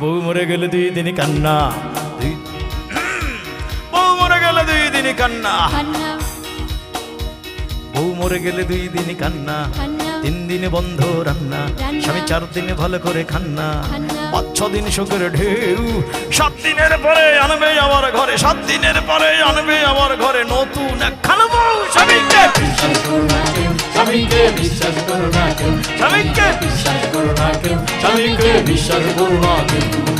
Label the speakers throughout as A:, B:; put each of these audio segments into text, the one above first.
A: বউ মরে গেলে দুই দিনই কান্না বউ মরে গেলে দুই দিনই কান্না বউ মরে গেলে দুই দিনই কান্না
B: কান্না
A: তিন দিনে বন্ধ রান্না। স্বামী চার দিনে ভালো করে খান্না। পাঁচ ছ দিন শোকের ঢেউ সাত দিনের পরে আনবে আমার ঘরে সাত দিনের পরে আনবে আমার ঘরে নতুন একখান বউ স্বামীকে
C: বিশ্বাস করো না স্বামীকে বিশ্বাস করো না
A: স্বামীকে
C: বিশ্বাস করো না স্বামীকে বিশ্বাস করো না
A: বউ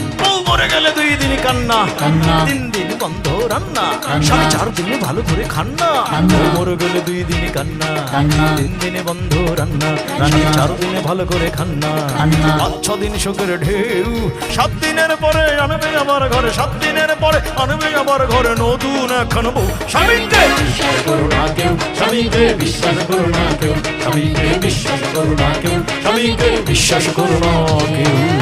A: মরে গেলে দুই দিন কান্না।
C: কান্না।
A: তিন দিন বন্ধ রান্না। স্বামী চার দিনে ভালো করে খান্না।
C: কান্না।
A: মরে গেলে দুই দিন কান্না।
C: কান্না।
A: তিন দিনে বন্ধ রান্না।
C: রান্না।
A: চার দিনে ভালো করে খান্না।
C: কান্না।
A: পাঁচ ছ দিন শোকের ঢেউ। সাত দিনের পরে আনবে আবার ঘরে। সাত দিনের পরে আনবে আবার ঘরে। নতুন এখন বউ। স্বামীকে
C: বিশ্বাস করো না কেউ। স্বামীকে বিশ্বাস করো না কেউ। স্বামীকে বিশ্বাস করো না কেউ। স্বামীকে বিশ্বাস করো না কেউ।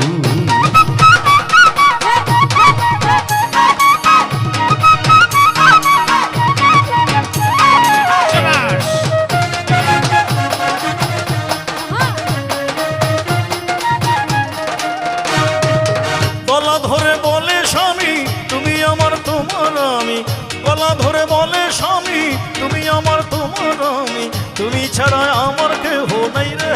A: গলা ধরে বলে, স্বামী, তুমি আমার, তোমার আমি। গলা ধরে বলে, স্বামী, তুমি আমার, তোমার আমি। তুমি ছাড়া আমার কেহ নাই রে।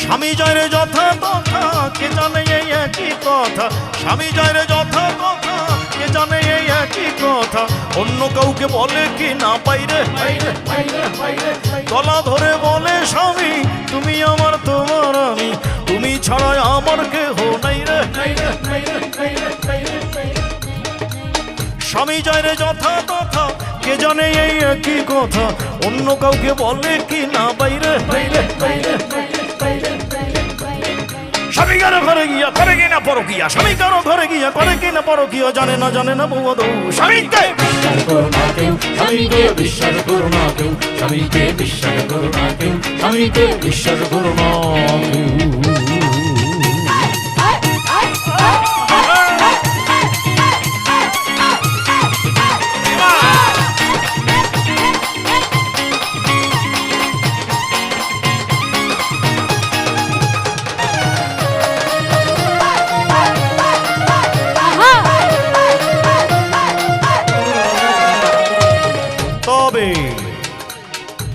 A: স্বামী জয় রে যথা কথা, কে জানে এই একই কথা? স্বামী জয় রে যথা কথা, কে জানে এই একই কথা? অন্য কাউকে বলে কি না পাইরে গলা ধরে বলে, স্বামী কে জানে এই একই কথা? অন্য কাউকে বলে কি না? বাইরে ঘরে গিয়া কি না ঘরে গিয়া করে কি না জানে না, জানে
C: বিশ্বাস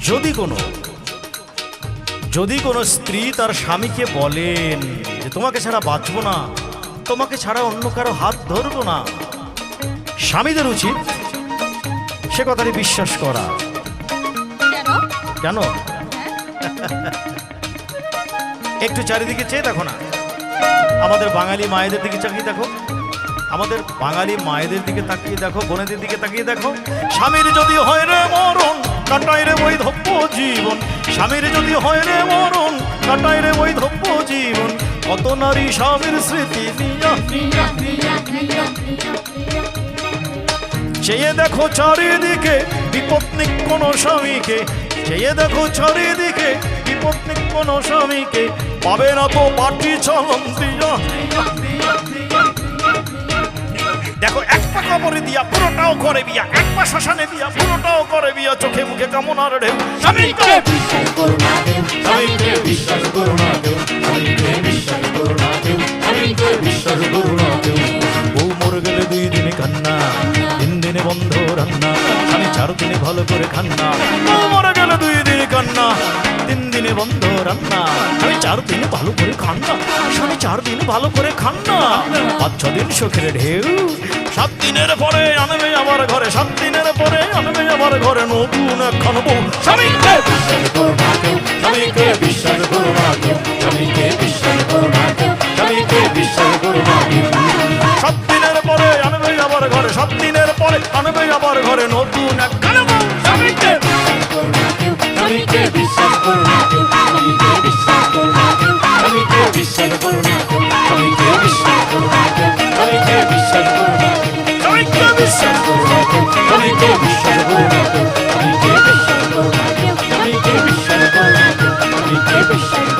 A: যদি কোনো যদি কোনো স্ত্রী তার স্বামীকে বলেন যে তোমাকে ছাড়া বাঁচবো না তোমাকে ছাড়া অন্য কারও হাত ধরবো না স্বামীদের উচিত সে কথাটি বিশ্বাস করা।
B: কেন?
A: কেন? একটু চারিদিকে চেয়ে দেখো না। আমাদের বাঙালি মায়েদের দিকে তাকিয়ে দেখো। আমাদের বাঙালি মায়েদের দিকে তাকিয়ে দেখো বোনেদের দিকে তাকিয়ে দেখো। স্বামীর যদি হয় রে মরণ কাটাই রে বৈধব্য জীবন। স্বামীর যদি হয় রে মরণ কাটাই রে বৈধব্য জীবন। কত নারী স্বামীর স্মৃতি চেয়ে দেখো চারিদিকে বিপত্নিক কোন স্বামীকে। চেয়ে দেখো চারিদিকে বিপত্নিক কোন স্বামীকে। পাবে না তো পাটি চলন দিয়া। দেখো এক পা কবরে দিয়া পুরোটাও করে বিয়া। এক পা শ্মশানে দিয়া পুরোটাও করে বিয়া। চোখে মুখে কামনার ঢেউ। স্বামীকে
C: বিশ্বাস করো না স্বামীকে বিশ্বাস করো না স্বামীকে বিশ্বাস করো না কেউ স্বামীকে বিশ্বাস করো না কেউ
A: বউ মরে গেলে দুই দিনে কান্না। তিন দিনে বন্ধ রান্না। স্বামী চার দিনে ভালো করে খান্না। বউ মরে গেলে দুই দিনে কান্না। তিন দিনে বন্ধ রান্না। স্বামী চার দিনে ভালো করে খান্না। স্বামী চার দিন ভালো করে খান্না। পাঁচ ছ দিন সুখের ঢেউ। সাত দিনের পরে আনবে আমার ঘরে, সাত দিনের পরে আনবে আমার ঘরে নতুন একখান বউ। স্বামীকে
C: স্বামীকে বিশ্বাস স্বামীকে বিশ্বাস স্বামীকে বিশ্বাস
A: সাত দিনের পরে আনবে আমার ঘরে, সাত দিনের পরে আনবে আমার ঘরে নতুন একখান বউ। স্বামীকে
C: স্বামীকে বিশ্বাস স্বামীকে বিশ্বাস স্বামীকে বিশ্বাস Thank you.